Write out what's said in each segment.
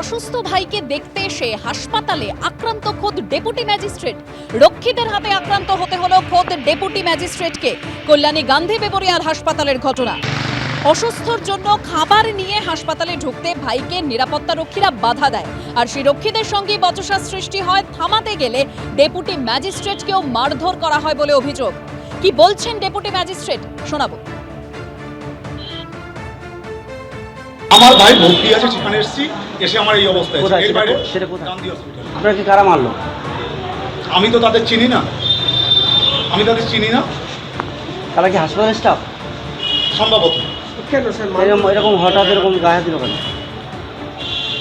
অসুস্থ ভাইকে দেখতে এসে হাসপাতালে আক্রান্ত খোদ ডেপুটি ম্যাজিস্ট্রেট। রক্ষীদের হাতে আক্রান্ত হতে হলো খোদ ডেপুটি ম্যাজিস্ট্রেটকে, কল্যাণী গান্ধী মেমোরিয়াল হাসপাতালের ঘটনা। অসুস্থর জন্য খাবার নিয়ে হাসপাতালে ঢুকতে ভাইকে নিরাপত্তা রক্ষীরা বাধা দেয়। আর সেই রক্ষীদের সঙ্গে বচসা সৃষ্টি হয়, থামাতে গেলে ডেপুটি ম্যাজিস্ট্রেটকেও মারধর করা হয় বলে অভিযোগ। কি বলছেন ডেপুটি ম্যাজিস্ট্রেট? শোনাবো। আমার ভাই ভর্তি আছে সেখানে এসেছি এসে আমার এই অবস্থা আছে। কোথায়? এর সেটা বাইরে কো- সেটা কোথায়? গান্ধী হসপিটাল আপনার কি কারা মারলো? আমি তো তাদের চিনি না। আমি তাদের চিনি না। তারা কি হাসপাতাল স্টাফ সম্ভবত। এরকম এরকম হঠাৎ এরকম গায়ে দিল কেন?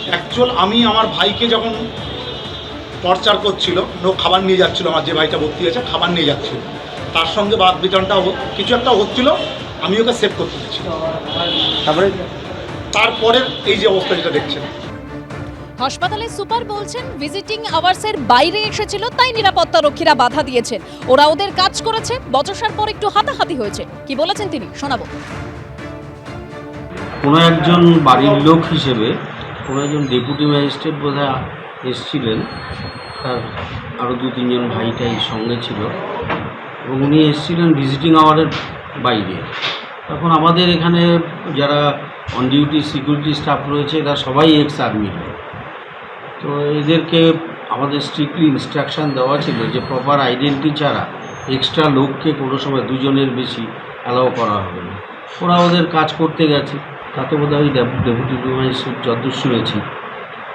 অ্যাকচুয়াল আমি আমার ভাইকে যখন টর্চার করছিল ও খাবার নিয়ে যাচ্ছিল আমার যে ভাইটা ভর্তি আছে খাবার নিয়ে যাচ্ছিল। তার সঙ্গে বাদ বিতরণটা হো- কিছু একটা হচ্ছিল আমি ওকে সেভ করতে দিচ্ছি। তারপরে? তারপরে এই যে অবস্থা যেটা দেখছেন। হাসপাতালে সুপার বলছেন ভিজিটিং আওয়ার্সের বাইরে এসেছিল তাই নিরাপত্তা রক্ষীরা বাধা দিয়েছেন ওরা ওদের কাজ করেছে বচসার পর একটু হাতাহাতি হয়েছে। কি বলেছেন তিনি? শোনাবো। কোনো একজন বাড়ির লোক হিসেবে কোনো একজন ডেপুটি ম্যাজিস্ট্রেট বোধহয় এসছিলেন তার আরও দু তিনজন ভাইটাই সঙ্গে ছিল এবং উনি এসছিলেন ভিজিটিং আওয়ারের বাইরে। তখন আমাদের এখানে যারা অন ডিউটি সিকিউরিটি স্টাফ রয়েছে, এরা সবাই এক্স আর্মি তো এদেরকে আমাদের স্ট্রিক্টলি ইনস্ট্রাকশান দেওয়া ছিল যে প্রপার আইডেন্টি ছাড়া এক্সট্রা লোককে কোনো সময় দুজনের বেশি অ্যালাউ করা হবে না। ওরা ওদের কাজ করতে গেছে। তাতে বোধহয় ওই ডেপুটি ম্যাজিস্ট্রেট যদ্দূর শুনেছি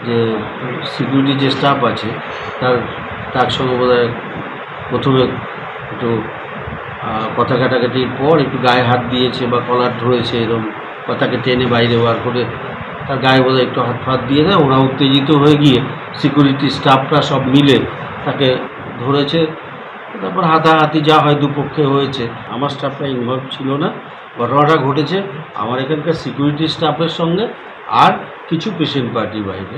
যে সিকিউরিটি যে স্টাফ আছে, তার তার সঙ্গে বোধহয় প্রথমে একটু কথা কাটাকাটির পর একটু গায়ে হাত দিয়েছে বা কলার ধরেছে এরকম কথাকে টেনে বাইরে বার করে তার গায়ে বোধহয় একটু হাত ফাত দিয়ে দেয়। ওরা উত্তেজিত হয়ে গিয়ে সিকিউরিটি স্টাফরা সব মিলে তাকে ধরেছে। তারপর হাতাহাতি যা হয় দুপক্ষে হয়েছে। আমার স্টাফটা ইনভলভ ছিল না। ঘটনাটা ঘটেছে আমার এখানকার সিকিউরিটি স্টাফের সঙ্গে আর কিছু পেশেন্ট পার্টির বাইরে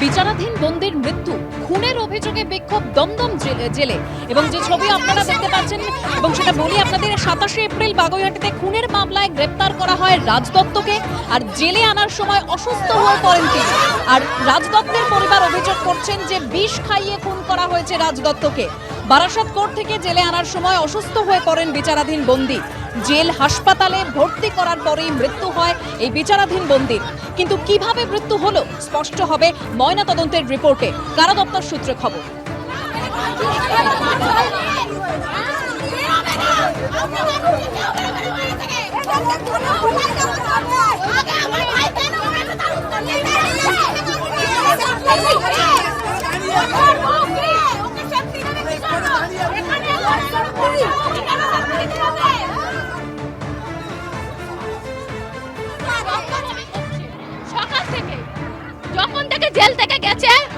বিচারাধীন বন্দির মৃত্যু, খুনের অভিযোগে বিক্ষোভ দমদম জেলে- এবং যে ছবি আপনারা দেখতে পাচ্ছেন, এবং সেটা বলি আপনাদের, সাতাশে এপ্রিল বাগুইহাটিতে খুনের মামলায় গ্রেপ্তার করা হয় রাজদত্তকে, আর জেলে আনার সময় অসুস্থ হয়ে পড়েন তিনি। আর রাজদত্তের পরিবার অভিযোগ করছেন যে বিষ খাইয়ে খুন করা হয়েছে রাজ দত্তকে বারাসাত কোর্ট থেকে জেলে আনার সময় অসুস্থ হয়ে পড়েন বিচারাধীন বন্দী। জেল হাসপাতালে ভর্তি করার পরেই মৃত্যু হয় এই বিচারাধীন বন্দির। কিন্তু কীভাবে মৃত্যু হলো স্পষ্ট হবে ময়না তদন্তের রিপোর্টে। কারা দপ্তর সূত্রে খবর।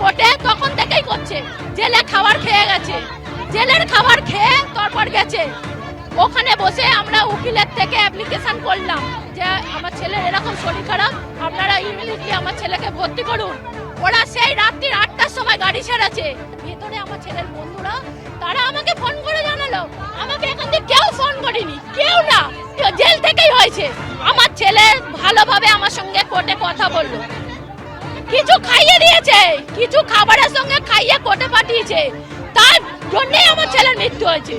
কোর্টে তখন থেকেই করছে। জেলে খাবার খেয়ে গেছে। জেলের খাবার খেয়ে তারপর গেছে। ওখানে বসে আমরা উকিলের থেকে অ্যাপ্লিকেশন করলাম যে আমার ছেলের এরকম শরীর খারাপ, আপনারা ইমিডিয়েটলি আমার ছেলেকে ভর্তি করুন। ওরা সেই রাত্রির আটটার সময় গাড়ি ছেড়েছে। ভেতরে আমার ছেলের বন্ধুরা, তারা আমাকে ফোন করে জানালো। আমাকে এখান থেকে কেউ ফোন করেনি, কেউ না জেল থেকেই হয়েছে। আমার ছেলে ভালোভাবে আমার সঙ্গে কোর্টে কথা বলল। কিছু খাইয়ে দিয়েছে, কিছু খাবারের সঙ্গে খাইয়ে কোটে পাঠিয়েছে। তার জন্যই আমার ছেলের মৃত্যু হয়েছে।